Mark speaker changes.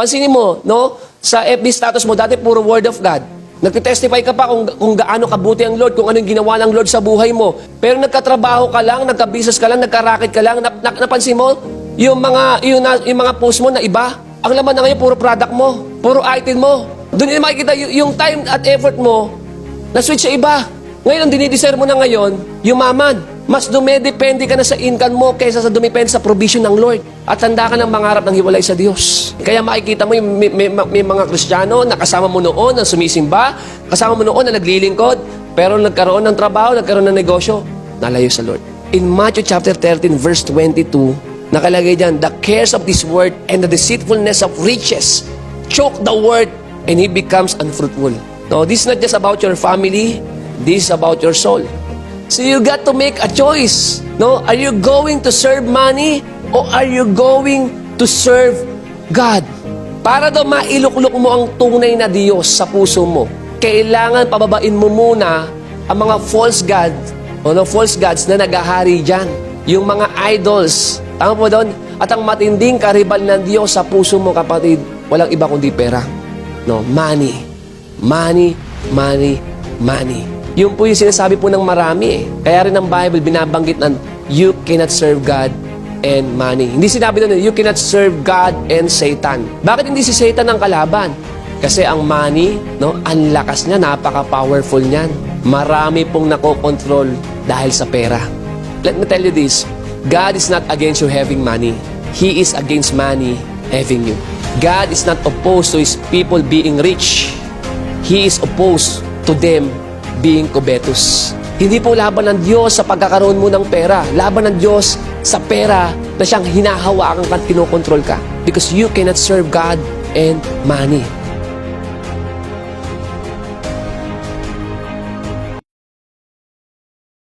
Speaker 1: Pansinin mo, no? Sa FB status mo, dati puro word of God. Nagtitestify ka pa kung, kung gaano kabuti ang Lord, kung ano yung ginawa ng Lord sa buhay mo. Pero nagkatrabaho ka lang, nagka-business ka lang, nagka-racket ka lang, nap, nap- napansin mo, yung mga, yung, na- yung mga post mo na iba, ang laman na ngayon, puro product mo, puro item mo. Doon yung makikita y- yung time at effort mo, na-switch sa iba. Ngayon, ang dinideserve mo na ngayon, yumaman. Mas dumedepende ka na sa income mo kaysa sa dumepende sa provision ng Lord. At tanda ka ng mangarap ng hiwalay sa Diyos. Kaya makikita mo yung may, may, may mga Kristiyano na kasama mo noon na sumisimba, kasama mo noon na naglilingkod, pero nagkaroon ng trabaho, nagkaroon ng negosyo, nalayo sa Lord. In Matthew chapter 13 verse 22, nakalagay dyan, The cares of this world and the deceitfulness of riches choke the word and he becomes unfruitful. No, this is not just about your family, this is about your soul. So you got to make a choice. No, are you going to serve money or are you going to serve God? Para daw mailuklok mo ang tunay na Diyos sa puso mo, kailangan pababain mo muna ang mga false god o no, false gods na nagahari dyan. Yung mga idols. Tama po doon? At ang matinding karibal ng Diyos sa puso mo, kapatid, walang iba kundi pera. No, money. Money, money, money. Yun po yung sinasabi po ng marami eh. Kaya rin ang Bible binabanggit ng you cannot serve God and money. Hindi sinabi doon, you cannot serve God and Satan. Bakit hindi si Satan ang kalaban? Kasi ang money, no, ang lakas niya, napaka-powerful niyan. Marami pong nakokontrol dahil sa pera. Let me tell you this, God is not against you having money. He is against money having you. God is not opposed to His people being rich. He is opposed to them being covetous. Hindi po laban ng Diyos sa pagkakaroon mo ng pera. Laban ng Diyos sa pera na siyang hinahawakan ka kinokontrol ka. Because you cannot serve God and money.